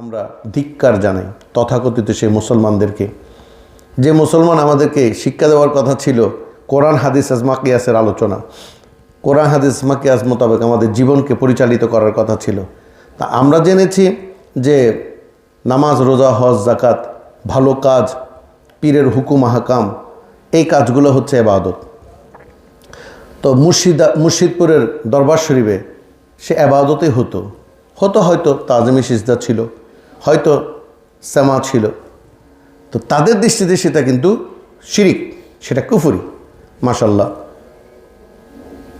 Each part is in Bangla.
আমরা ধিক্কার জানাই তথাকথিত সেই মুসলমানদেরকে। যে মুসলমান আমাদেরকে শিক্ষা দেওয়ার কথা ছিল, কোরআন, হাদিস আজমা কিয়াসের আলোচনা। কোরআন, হাদিস, মাকিয়াস মোতাবেক আমাদের জীবনকে পরিচালিত করার কথা ছিল। তা আমরা জেনেছি যে নামাজ, রোজা, হজ জাকাত ভালো কাজ, পীরের হুকুম হাকাম এই কাজগুলো হচ্ছে এবাদত। তো মুর্শিদা, মুর্শিদপুরের দরবার শরীফে সে আবাদতে হতো। হতো হয়তো তাজমি সিজদা ছিল, হয়তো শ্যামা ছিল। তো তাদের দৃষ্টিতে সেটা কিন্তু শিরিক, সেটা কুফুরি মাসাল্লাহ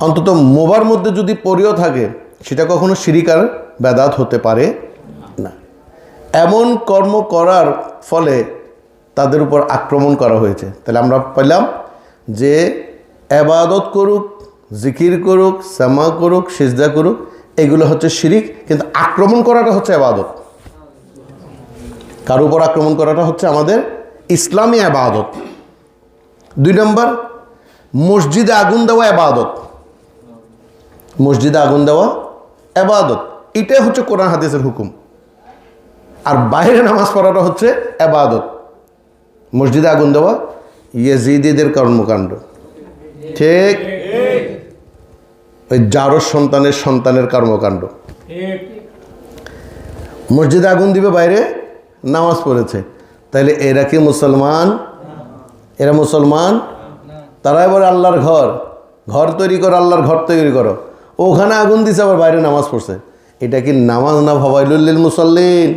অন্তত মোবার মধ্যে যদি পড়েও থাকে, সেটা কখনো শিরিক আর ব্যাদাত হতে পারে না। এমন কর্ম করার ফলে তাদের উপর আক্রমণ করা হয়েছে। তাহলে আমরা পেলাম যে আবাদত করুক জিকির করুক সামা করুক, সিজদা করুক, এগুলো হচ্ছে শিরিক, কিন্তু আক্রমণ করাটা হচ্ছে আবাদত। কার উপর আক্রমণ করাটা হচ্ছে আমাদের ইসলামী আবাদত। দুই নম্বর, মসজিদে আগুন দেওয়া আবাদত। মসজিদে আগুন দেওয়া আবাদত। এটাই হচ্ছে কোরআন হাদিসের হুকুম। আর বাইরে নামাজ পড়াটা হচ্ছে আবাদত। মসজিদে আগুন দেওয়া ইয়েজিদিদের কর্মকাণ্ড। ঠিক? ওই জারোর সন্তানের সন্তানের কর্মকাণ্ড। মসজিদে আগুন দিবে বাইরে, নামাজ পড়েছে। তাহলে এরা কি মুসলমান? এরা মুসলমান? তারা এবার আল্লাহর ঘর। ঘর তৈরি করো, আল্লাহর ঘর তৈরি করো। ওখানে আগুন দিছে, আবার বাইরে নামাজ পড়ছে। এটা কি নামাজ না ভবাইলুল্লিল মুসল্লিন?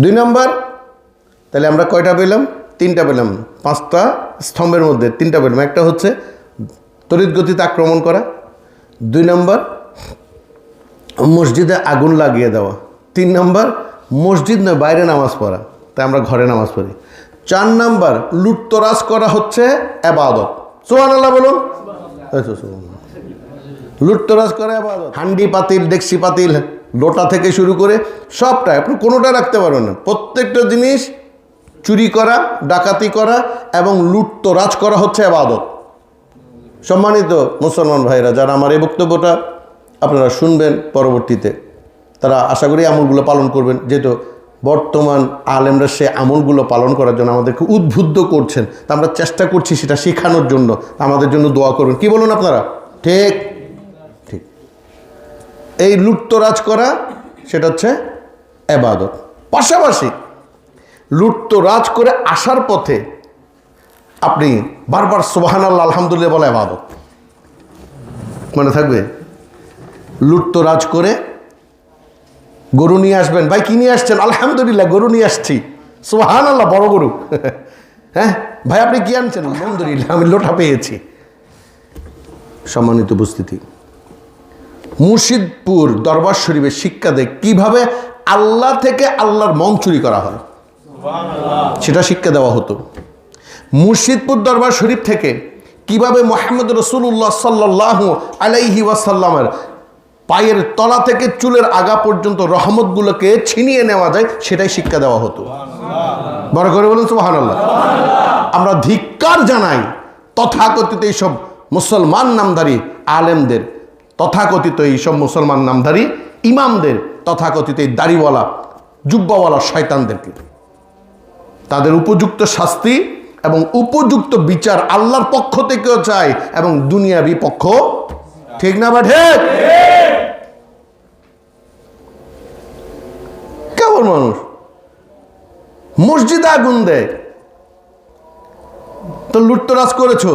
দুই নম্বর তাহলে আমরা কয়টা পেলাম? তিনটা পেলাম। পাঁচটা স্তম্ভের মধ্যে তিনটা পেলাম। একটা হচ্ছে তড়িৎ গতিতে আক্রমণ করা। দুই নম্বর, মসজিদে আগুন লাগিয়ে দেওয়া। তিন নম্বর, মসজিদ নয়, বাইরে নামাজ পড়া। তাই আমরা ঘরে নামাজ পড়ি। চার নাম্বার, লুটতরাজ করা হচ্ছে আবাদত। সোহান আল্লাহ বলুন। লুটতরাজ করে আবাদত। হান্ডি পাতিল, ডেকসি পাতিল, লোটা থেকে শুরু করে সবটাই আপনি কোনোটা রাখতে পারবেন না। প্রত্যেকটা জিনিস চুরি করা, ডাকাতি করা এবং লুটতরাজ করা হচ্ছে আবাদত। সম্মানিত মুসলমান ভাইরা যারা আমার এই বক্তব্যটা আপনারা শুনবেন পরবর্তীতে, তারা আশা করি আমলগুলো পালন করবেন। যেহেতু বর্তমান আলেমরা সে আমলগুলো পালন করার জন্য আমাদেরকে উদ্বুদ্ধ করছেন, তা আমরা চেষ্টা করছি সেটা শেখানোর জন্য। আমাদের জন্য দোয়া করবেন। কি বলুন আপনারা? ঠিক। ঠিক। এই লুটতরাজ করা, সেটা হচ্ছে এবাদত। পাশাপাশি লুটতরাজ করে আসার পথে আপনি বারবার সোবাহান আল্লাহ আলহামদুলিল্লাহ বলে আবাদত। মনে থাকবে? লুটতরাজ করে গরু নিয়ে আসবেন। ভাই, কি নিয়ে আসছেন? আলহামদুলিল্লাহ, গরু নিয়ে আসছি। সোহান আল্লাহ বড় গরু। হ্যাঁ? ভাই, আপনি কি আনছেন? আলহামদুলিল্লাহ, আমি লোটা পেয়েছি। সম্মানিত উপস্থিতি। মুর্শিদপুর দরবার শরীফের শিক্ষা দেয় কীভাবে আল্লাহ থেকে আল্লাহর মন চুরি করা হয়। সেটা শিক্ষা দেওয়া হতো। মুর্শিদপুর দরবার শরীফ থেকে কীভাবে মোহাম্মদ রসুল্লাহ সাল্লাহ আলাইহি ওয়াসাল্লামের পায়ের তলা থেকে চুলের আগা পর্যন্ত রহমতগুলোকে ছিনিয়ে নেওয়া যায় সেটাই শিক্ষা দেওয়া হতো। বড় করে বলুন আল্লাহ আমরা ধিক্কার জানাই তথাকথিত এইসব মুসলমান নামধারী আলেমদের তথাকথিত এইসব মুসলমান নামধারী ইমামদের তথাকথিত এই দাড়িওয়ালা জুব্বাওয়ালা শয়তানদেরকে। তাদের উপযুক্ত শাস্তি এবং উপযুক্ত বিচার আল্লাহর পক্ষ থেকেও চাই এবং দুনিয়াবি পক্ষ ঠিক না বা ঠিক? কেমন মানুষ? মসজিদে আগুন দেয়। তো লুটতরাজ করেছ।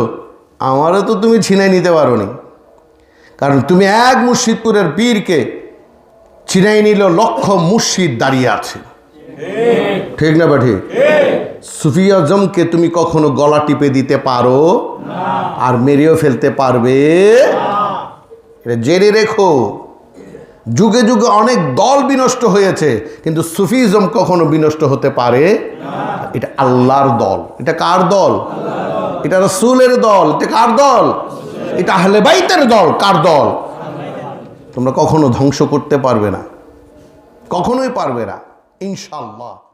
আমারও তো তুমি ছিনাই নিতে পারো নি কারণ তুমি এক মুর্শিদপুরের পীরকে ছিনাই নিল লক্ষ মুর্শিদ দাঁড়িয়ে আছে। ঠিক। না বা ঠিক। সুফি আজমকে তুমি কখনো গলা টিপে দিতে পারো? আর মেরেও ফেলতে পারবে? এটা জেনে রেখো। যুগে যুগে অনেক দল বিনষ্ট হয়েছে কিন্তু সুফিজম কখনো বিনষ্ট হতে পারে? এটা আল্লাহর দল। এটা কার দল? এটা রসুলের দল। এটা কার দল? এটা আহলে বাইতের দল। কার দল? তোমরা কখনো ধ্বংস করতে পারবে না। কখনোই পারবে না। ইনশাল্লাহ